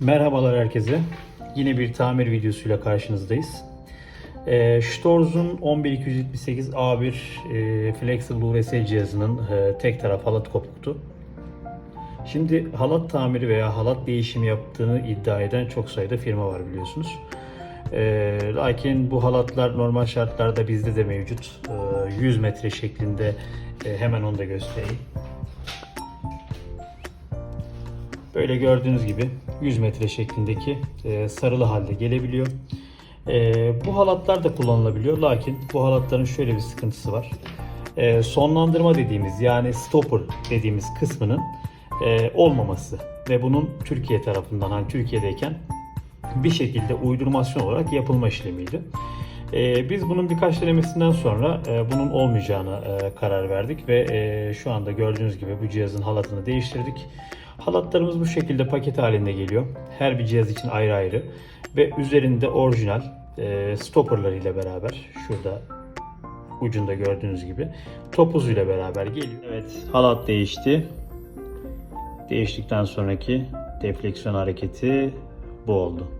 Merhabalar herkese. Yine bir tamir videosuyla karşınızdayız. E, Storz'un 11278 A1 e, Flexible UVS cihazının e, tek taraf halat kopuktu. Şimdi halat tamiri veya halat değişimi yaptığını iddia eden çok sayıda firma var biliyorsunuz. E, lakin bu halatlar normal şartlarda bizde de mevcut. E, 100 metre şeklinde e, hemen onu da göstereyim. Böyle gördüğünüz gibi 100 metre şeklindeki e, sarılı halde gelebiliyor. E, bu halatlar da kullanılabiliyor. Lakin bu halatların şöyle bir sıkıntısı var. E, sonlandırma dediğimiz yani stopper dediğimiz kısmının olmaması ve bunun Türkiye tarafından hani Türkiye'deyken bir şekilde uydurmasyon olarak yapılma işlemiydi. Biz bunun birkaç denemesinden sonra bunun olmayacağına karar verdik ve şu anda gördüğünüz gibi bu cihazın halatını değiştirdik. Halatlarımız bu şekilde paket halinde geliyor. Her bir cihaz için ayrı ayrı ve üzerinde orijinal e, stopperlarıyla beraber şurada ucunda gördüğünüz gibi topuzuyla beraber geliyor. Evet halat değişti. Değiştikten sonraki defleksiyon hareketi bu oldu.